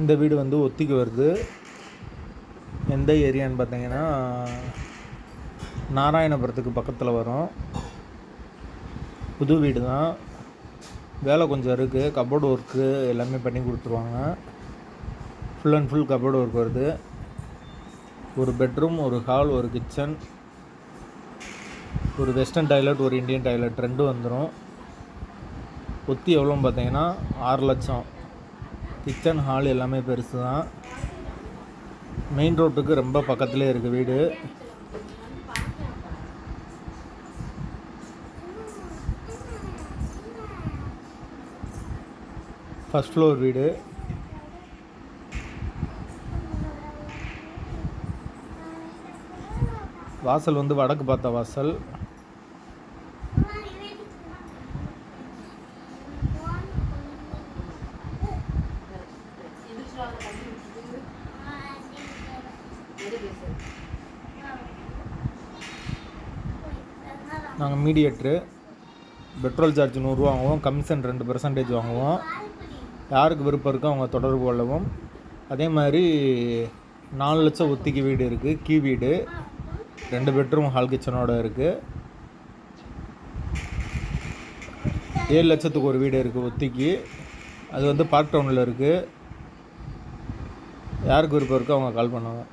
இந்த வீடு வந்து ஒத்திக்கு வருது. எந்த ஏரியான்னு பார்த்தீங்கன்னா நாராயணபுரத்துக்கு பக்கத்தில் வரும். புது வீடு தான் வேலை கொஞ்சம் இருக்குது கபோர்டு ஒர்க்கு எல்லாமே பண்ணி கொடுத்துருவாங்க. Full and full cupboard work வருது. ஒரு பெட்ரூம் ஒரு ஹால் ஒரு கிச்சன் ஒரு வெஸ்டர்ன் டாய்லெட் ஒரு இந்தியன் டாய்லெட் ரெண்டும் வந்துடும் ஒத்தி எவ்வளோன்னு பார்த்தீங்கன்னா ஆறு லட்சம். கிச்சன் ஹால் எல்லாமே பெருசு தான் மெயின் ரோட்டுக்கு ரொம்ப பக்கத்துலேயே இருக்குது வீடு. ஃபஸ்ட் ஃப்ளோர் வீடு. வாசல் வந்து வடக்கு பார்த்த வாசல். நாங்கள் மீடியேட்ரு. பெட்ரோல் சார்ஜ் நூறுரூவா வாங்குவோம். கமிஷன் ரெண்டு பெர்சன்டேஜ் வாங்குவோம். யாருக்கு விருப்பம் இருக்கோ அவங்க தொடர்பு கொள்ளவும். அதே மாதிரி நாலு லட்சம் ஒத்திக்கு வீடு இருக்குது கீ வீடு. ரெண்டு பெட்ரூம் ஹால் கிச்சனோட இருக்குது ஏழு லட்சத்துக்கு ஒரு வீடு இருக்குது ஒத்திக்கு அது வந்து பார்க் டவுனில் இருக்குது யாருக்கு விருப்பம் இருக்கோ அவங்க கால் பண்ணுவாங்க.